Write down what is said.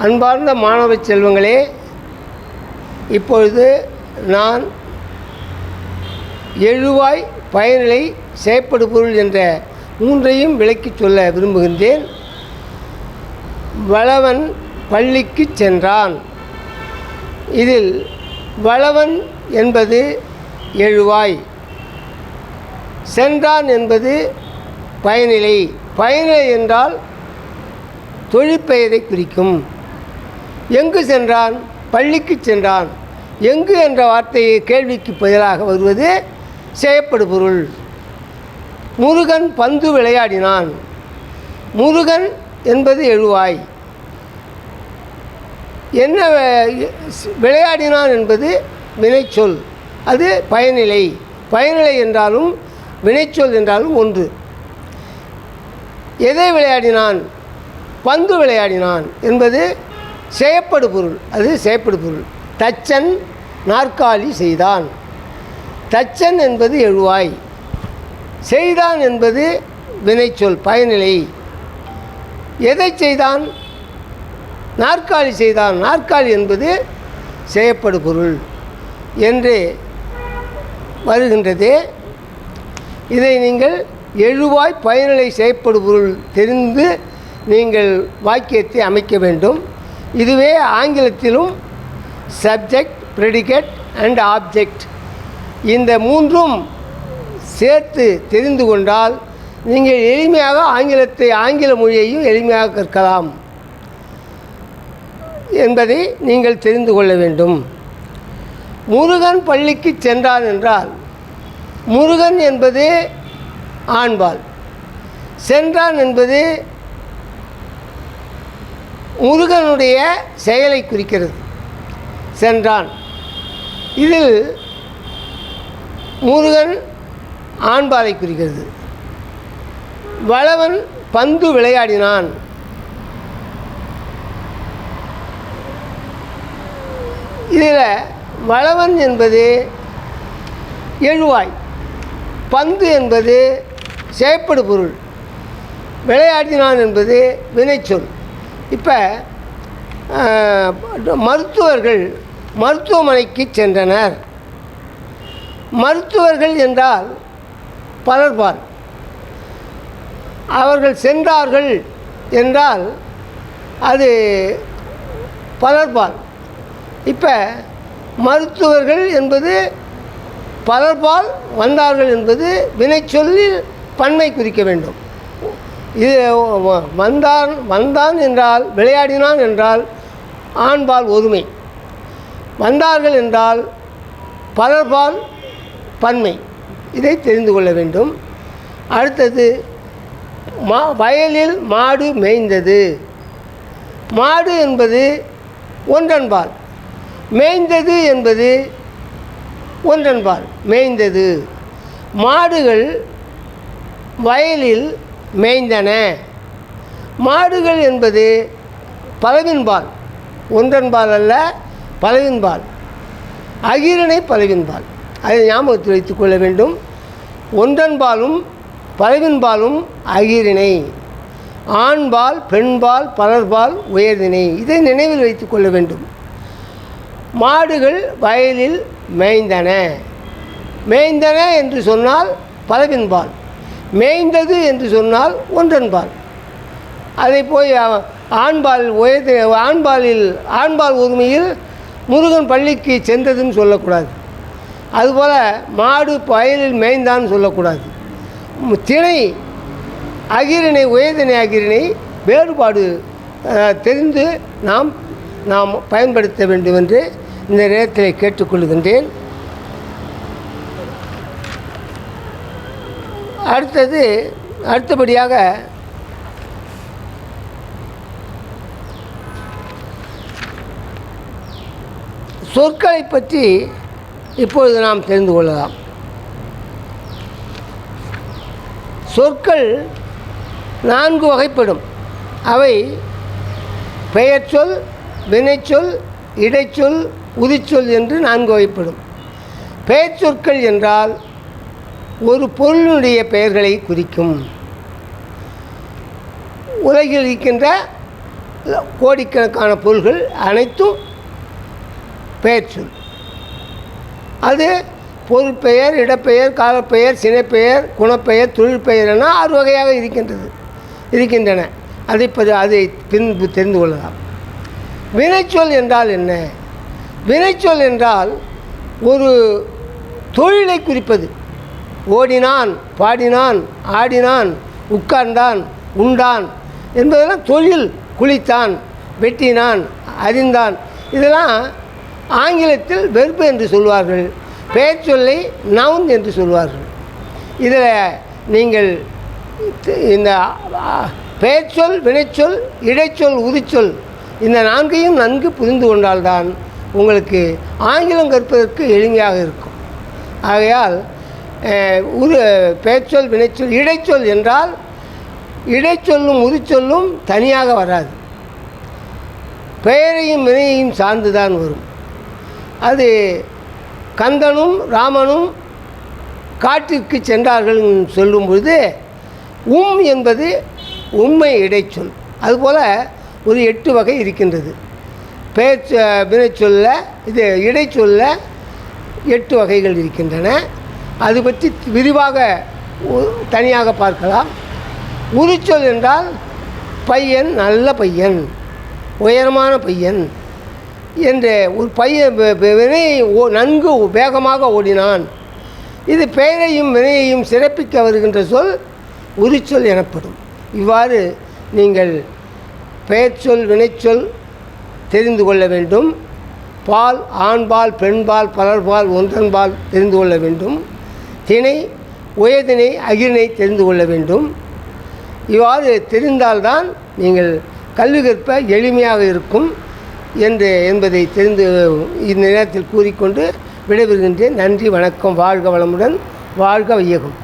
அன்பார்ந்த மாணவ செல்வங்களே இப்பொழுது நான் எழுவாய் பயனிலை செயற்படு பொருள் என்ற மூன்றையும் விளக்கிச் சொல்ல விரும்புகின்றேன். வளவன் பள்ளிக்கு சென்றான். இதில் வளவன் என்பது எழுவாய் சென்றான் என்பது பயனிலை. பயனிலை என்றால் தொழிற்பெயரை குறிக்கும். எங்கு சென்றான்? பள்ளிக்கு சென்றான். எங்கு என்ற வார்த்தையை கேள்விக்கு பதிலாக வருவது செய்யப்படு பொருள். முருகன் பந்து விளையாடினான். முருகன் என்பது எழுவாய். என்ன விளையாடினான் என்பது வினைச்சொல். அது பயனிலை. பயனிலை என்றாலும் வினைச்சொல் என்றாலும் ஒன்று. எதை விளையாடினான்? பந்து விளையாடினான் என்பது செய்யப்படு பொருள் அது செய்யப்படு பொருள். தச்சன் நாற்காலி செய்தான். தச்சன் என்பது எழுவாய். செய்தான் என்பது வினைச்சொல் பயனிலை. எதை செய்தான்? நாற்காலி செய்தான். நாற்காலி என்பது செய்யப்படு பொருள் என்று வருகின்றது. இதை நீங்கள் எழுவாய் பயனிலை செய்யப்படு பொருள் தெரிந்து நீங்கள் வாக்கியத்தை அமைக்க வேண்டும். இதுவே ஆங்கிலத்திலும் சப்ஜெக்ட் ப்ரெடிகேட் அண்ட் ஆப்ஜெக்ட் இந்த மூன்றும் சேர்த்து தெரிந்து கொண்டால் நீங்கள் எளிமையாக ஆங்கிலத்தை ஆங்கில மொழியையும் எளிமையாக கற்கலாம் என்பதை நீங்கள் தெரிந்து கொள்ள வேண்டும். முருகன் பள்ளிக்கு சென்றான் என்றால் முருகன் என்பது ஆண்பால். சென்றான் என்பது முருகனுடைய செயலை குறிக்கிறது. சென்றான். இதில் முருகன் ஆண்பாலை குறிக்கிறது. வளவன் பந்து விளையாடினான். இதில் வளவன் என்பது எழுவாய். பந்து என்பது செயற்படு பொருள். விளையாடினான் என்பது வினைச்சொல். இப்போ மருத்துவர்கள் மருத்துவமனைக்கு சென்றனர். மருத்துவர்கள் என்றால் பலர்பார் அவர்கள் சென்றார்கள் என்றால் அது பலர்பால் இப்போ மருத்துவர்கள் என்பது பலர்பால் வந்தார்கள் என்பது வினைச்சொல்லில் பன்மை குறிக்க வேண்டும். இது வ- வந்தான் வந்தான் என்றால் விளையாடினான் என்றால் ஆண்பால் ஒருமை. வந்தார்கள் என்றால் பலர்பால் பன்மை. இதை தெரிந்து கொள்ள வேண்டும். அடுத்தது மா வயலில் மாடு மேய்ந்தது. மாடு என்பது ஒன்றன்பால். மேய்ந்தது என்பது ஒன்றன்பால். மேய்ந்தது. மாடுகள் வயலில் மேய்ந்தன. மாடுகள் என்பது பலவின்பால் ஒன்றன்பால் அல்ல பலவின்பால் அகிரனை பலவின்பால் அதை ஞாபகத்தில் வைத்துக் கொள்ள வேண்டும். ஒன்றன்பாலும் பலவின்பாலும் அகிரிணை ஆண்பால் பெண்பால் பலர்பால் உயர்திணை இதை நினைவில் வைத்துக் கொள்ள வேண்டும். மாடுகள் வயலில் மேய்ந்தன. மேய்ந்தன என்று சொன்னால் பலவின்பால் மேய்ந்தது என்று சொன்னால் ஒன்றன்பால். அதை போய் ஆண்பால் உயர்த்து ஆண்பாலில் ஆண்பால் உரிமையில் முருகன் பள்ளிக்கு சென்றதுன்னு சொல்லக்கூடாது. அதுபோல் மாடு வயலில் மேய்ந்தான்னு சொல்லக்கூடாது. திணை அகிரிணை உயர்திணை அகிரிணை வேறுபாடு தெரிந்து நாம் நாம் பயன்படுத்த வேண்டும் என்று இந்த நேரத்தில் கேட்டுக்கொள்கின்றேன். அடுத்தது அடுத்தபடியாக சொற்களை பற்றி இப்பொழுது நாம் தெரிந்து கொள்ளலாம். சொற்கள் நான்கு வகைப்படும். அவை பெயர்ச்சொல் வினைச்சொல் இடைச்சொல் உதிச்சொல் என்று நான்கு வகைப்படும். பெயர்ச்சொற்கள் என்றால் ஒரு பொருளுடைய பெயர்களை குறிக்கும். உலகில் இருக்கின்ற கோடிக்கணக்கான பொருள்கள் அனைத்தும் பெயர் சொல். அது பொருட்பெயர் இடப்பெயர் காலப்பெயர் சினைப்பெயர் குணப்பெயர் தொழிற்பெயர் என ஆறு வகையாக இருக்கின்றது இருக்கின்றன. அதை பதி அதை பின்பு தெரிந்து கொள்ளலாம். வினைச்சொல் என்றால் என்ன? வினைச்சொல் என்றால் ஒரு தொழிலை குறிப்பது. ஓடினான் பாடினான் ஆடினான் உட்கார்ந்தான் உண்டான் என்பதெல்லாம் தொழில் குளித்தான் வெட்டினான் அறிந்தான். இதெல்லாம் ஆங்கிலத்தில் வெறுப்பு என்று சொல்வார்கள் பெயர் சொல்லை நவுன் என்று சொல்வார்கள். இதில் நீங்கள் இந்த பெயர்ச்சொல் வினைச்சொல் இடைச்சொல் உரிச்சொல் இந்த நான்கையும் நன்கு புரிந்து கொண்டால்தான் உங்களுக்கு ஆங்கிலம் கற்பதற்கு எளிமையாக இருக்கும். ஆகையால் உரு பேச்சொல் வினைச்சொல் இடைச்சொல் என்றால் இடைச்சொல்லும் உரிச்சொல்லும் தனியாக வராது. பெயரையும் வினையையும் சார்ந்து தான் வரும். அது கந்தனும் ராமனும் காட்டிற்கு சென்றார்கள் சொல்லும் பொழுது உம் என்பது உண்மை இடைச்சொல். அதுபோல் ஒரு எட்டு வகை இருக்கின்றது. பெயர் வினைச்சொல்ல இது இடைச்சொல்ல எட்டு வகைகள் இருக்கின்றன. அது பற்றி விரிவாக தனியாக பார்க்கலாம். உரிச்சொல் என்றால் பையன் நல்ல பையன் உயரமான பையன் என்று ஒரு பையன் வினை ஓ- நன்கு வேகமாக ஓடினான். இது பெயரையும் வினையையும் சிறப்பிக்க வருகின்ற சொல் உரிச்சொல் எனப்படும். இவ்வாறு நீங்கள் பெயர்ச்சொல் வினைச்சொல் தெரிந்து கொள்ள வேண்டும். பால் ஆண்பால் பெண்பால் பலர்பால் ஒன்றன்பால் தெரிந்து கொள்ள வேண்டும். திணை உயர்திணை அகிரிணை தெரிந்து கொள்ள வேண்டும். இவ்வாறு தெரிந்தால்தான் நீங்கள் கல்வி கற்ப எளிமையாக இருக்கும் என்று என்பதை தெரிந்து இந்த நேரத்தில் கூறிக்கொண்டு விடைபெறுகின்றேன். நன்றி வணக்கம் வாழ்க வளமுடன் வாழ்க வையகம்.